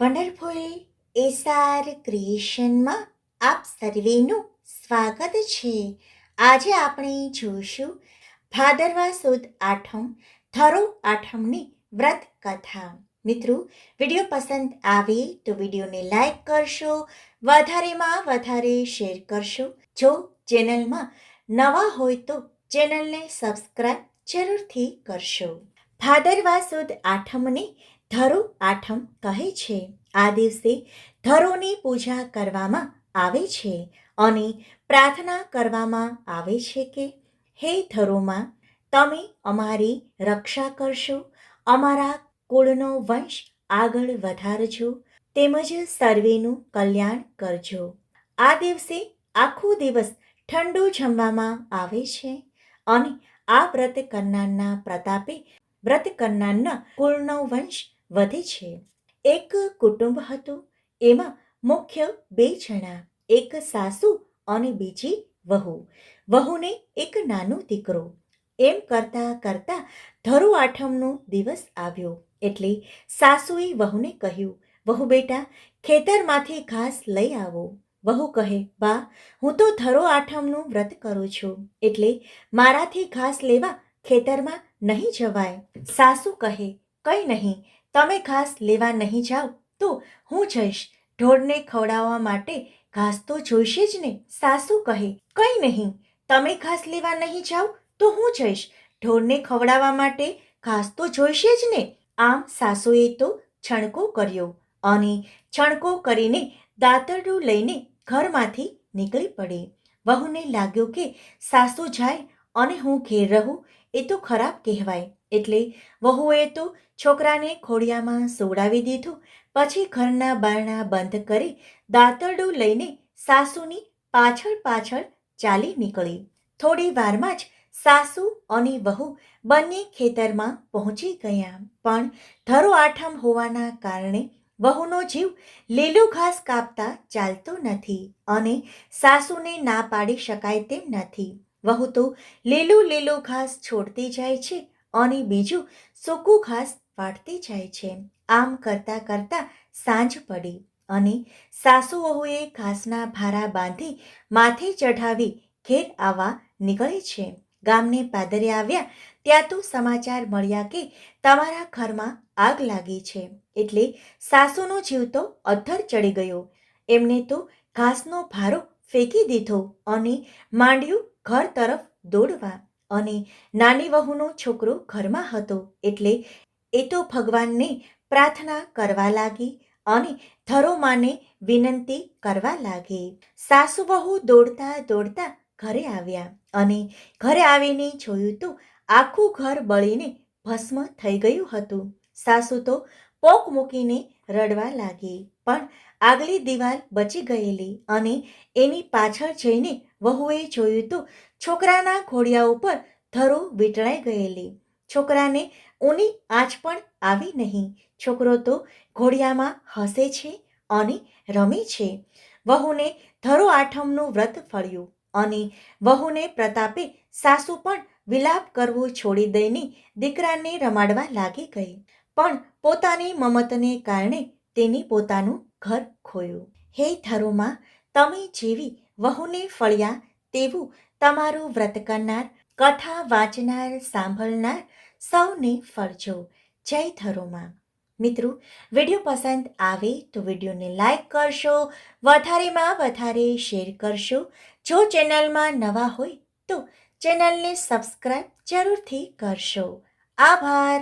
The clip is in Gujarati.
વન્ડરફુલ એસઆર ક્રિએશનમાં આપ સર્વેનું સ્વાગત છે. આજે આપણે જોશું ભાદરવા સુદ આઠમ થરો આઠમની વ્રત કથા. મિત્રો, વીડિયો પસંદ આવે તો વિડીયોને લાઈક કરશો, વધારેમાં વધારે શેર કરશો. જો ચેનલમાં નવા હોય તો ચેનલને સબસ્ક્રાઈબ જરૂરથી કરશો. ભાદરવા સુદ આઠમને ધરો આઠમ કહે છે, આ દિવસે ધરોની પૂજા કરવામાં આવે છે અને પ્રાર્થના કરવામાં આવે છે કે, હે ધરોમાં, તમે અમારી રક્ષા કરશો, અમારા કુળનો વંશ આગળ વધારજો, તેમજ સર્વેનું કલ્યાણ કરજો. આ દિવસે આખો દિવસ ઠંડુ જમવામાં આવે છે અને આ વ્રત કરનારના પ્રતાપે વ્રત કરનારના કુળનો વંશ વધે છે. એક કુટુંબ હતું, એમાં મુખ્ય બે જણા, એક સાસુ અને બીજી વહુ. વહુને એક નાનો દીકરો. એમ કરતા કરતા ધરુ આઠમનો દિવસ આવ્યો. એટલે સાસુએ વહુને કહ્યું, વહુ બેટા, ખેતરમાંથી ઘાસ લઈ આવો. વહુ કહે, બા, હું તો ધરો આઠમનું વ્રત કરું છું. એટલે મારાથી ઘાસ લેવા ખેતરમાં નહીં જવાય. સાસુ કહે, કંઈ નહીં તમે ઘાસ લેવા નહીં જાઓ તો હું જઈશ. ઢોરને ખવડાવવા માટે ઘાસ તો જોઈશે જ ને, સાસુ કહે. કંઈ નહીં, તમે ઘાસ લેવા નહીં જાઓ તો હું જઈશ. ઢોરને ખવડાવવા માટે ઘાસ તો જોઈશે જ ને. આમ સાસુએ તો છણકો કર્યો અને છણકો કરીને દાંતરડું લઈને ઘરમાંથી નીકળી પડી. વહુને લાગ્યું કે સાસુ જાય અને હું ઘેર રહું, એ તો ખરાબ કહેવાય. એટલે વહુએ તો છોકરાને ખોડિયામાં સોડાવી દીધું, પછી ઘરના બારણા બંધ કરી દાંતરડું લઈને સાસુની પાછળ પાછળ ચાલી નીકળી. થોડી વારમાં જ સાસુ અને વહુ બંને ખેતરમાં પહોંચી ગયા. પણ ધરો આઠમ હોવાના કારણે વહુનો જીવ લીલું ઘાસ કાપતા ચાલતો નથી અને સાસુને ના પાડી શકાય તેમ નથી. વહુ તો લીલું લીલું ઘાસ છોડતી જાય છે અને બીજું સૂકું ઘાસ વાટતી જાય છે. આમ કરતાં કરતાં સાંજ પડી અને સાસુ વહુએ ઘાસના ભારા બાંધી માથે ચઢાવી ઘેર આવવા નીકળે છે. ગામને પાદરે આવ્યા ત્યાં તો સમાચાર મળ્યા કે તમારા ઘરમાં આગ લાગી છે એટલે સાસુનો જીવ તો અધ્ધર ચડી ગયો. એમને તો ઘાસનો ભારો ફેંકી દીધો અને માંડ્યું ઘર તરફ દોડવા અને નાની વહુનો છોકરો ઘરમાં હતો એટલે એ તો ભગવાનને પ્રાર્થના કરવા લાગી અને ધરોમાને વિનંતી કરવા લાગી. સાસુ વહુ દોડતા દોડતા ઘરે આવ્યા અને ઘરે આવીને જોયું તો આખું ઘર બળીને ભસ્મ થઈ ગયું હતું. સાસુ તો પોક મૂકીને રડવા લાગી, પણ આગલી દિવાલ બચી ગયેલી અને એની પાછળ જઈને વહુએ જોયું તો છોકરાના ઘોડિયા ઉપર ધરો વીંટળાઈ ગયેલી. છોકરાને ઊની આંચ પણ આવી નહીં. છોકરો તો ઘોડિયામાં હસે છે અને રમે છે. વહુને ધરો આઠમનું વ્રત ફળ્યું અને વહુને પ્રતાપે સાસુ પણ વિલાપ કરવું છોડી દઈને દીકરાને રમાડવા લાગી ગઈ. પણ પોતાની મમતને કારણે તેની પોતાનું ઘર ખોયું. હે ધરોમાં, તમે જેવી વહુને ફળ્યા તેવું તમારું વ્રત કરનાર, કથા વાંચનાર, સાંભળનાર સૌને ફળજો. જય ધરોમાં. મિત્રો, વીડિયો પસંદ આવે તો વિડીયોને લાઈક કરશો, વધારેમાં વધારે શેર કરશો. જો ચેનલમાં નવા હોય તો ચેનલને સબસ્ક્રાઈબ જરૂરથી કરશો. આભાર.